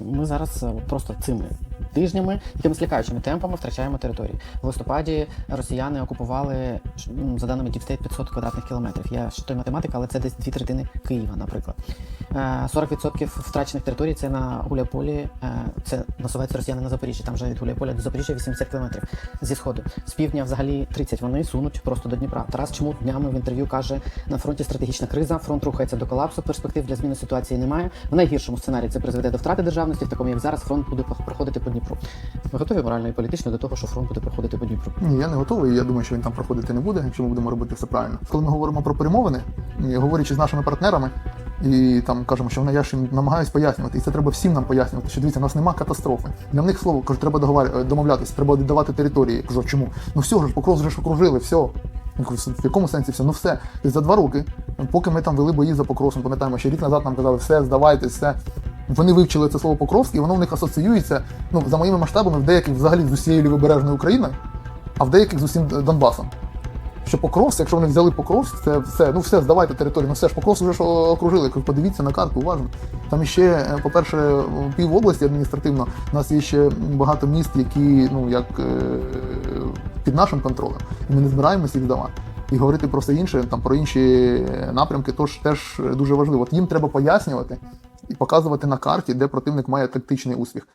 Ми зараз е, просто цими тижнями, якимись лякаючими темпами втрачаємо території. В листопаді росіяни окупували за даними State 500 квадратних кілометрів. Я ж той математик, але це десь дві третини Києва, наприклад. Е, 40% втрачених територій це на Гуляйполі, е, це насуваються росіяни на Запоріжжі. Там вже від Гуляйполя до Запоріжжя 80 кілометрів зі сходу. З півдня взагалі 30. Вони сунуть просто до Дніпра. Тарас Чмут днями в інтерв'ю каже: на фронті стратегічна криза, фронт рухається до колапсу, перспектив для зміни ситуації немає. В найгіршому сценарії це призведе до втрати державності, в такому як зараз фронт буде проходити по Дніпру. Ви готові морально і політично до того, що фронт буде проходити по Дніпру? Ні, я не готовий. Я думаю, що він там проходити не буде, якщо ми будемо робити все правильно. Коли ми говоримо про перемовини, говорячи з нашими партнерами, і там кажемо, що вони я ж їм намагаюсь пояснювати, і це треба всім нам пояснювати. Що дивіться, у нас нема катастрофи. Для них слово кажу, треба договар... домовлятися, треба віддавати території. Я кажу, чому? Ну все ж покров вже ж окружили, все. В якому сенсі все? Ну все. Тобто за два роки, поки ми там вели бої за Покровськом, пам'ятаємо, ще рік назад нам казали, все, здавайте, все. Вони вивчили це слово Покровське, і воно в них асоціюється, ну, за моїми масштабами, в деяких взагалі з усією лівобережною Україною, а в деяких з усім Донбасом. Що Покровськ, якщо вони взяли Покровськ, це все, ну все, здавайте територію. Ну все ж Покровськ вже ж окружили. Подивіться на карту, уважно. Там іще, е, по-перше, пів області адміністративно. У нас є ще багато міст, які ну як е, під нашим контролем. І ми не збираємося їх здавати. І говорити про все інше, там про інші напрямки, тож теж дуже важливо. От їм треба пояснювати і показувати на карті, де противник має тактичний успіх.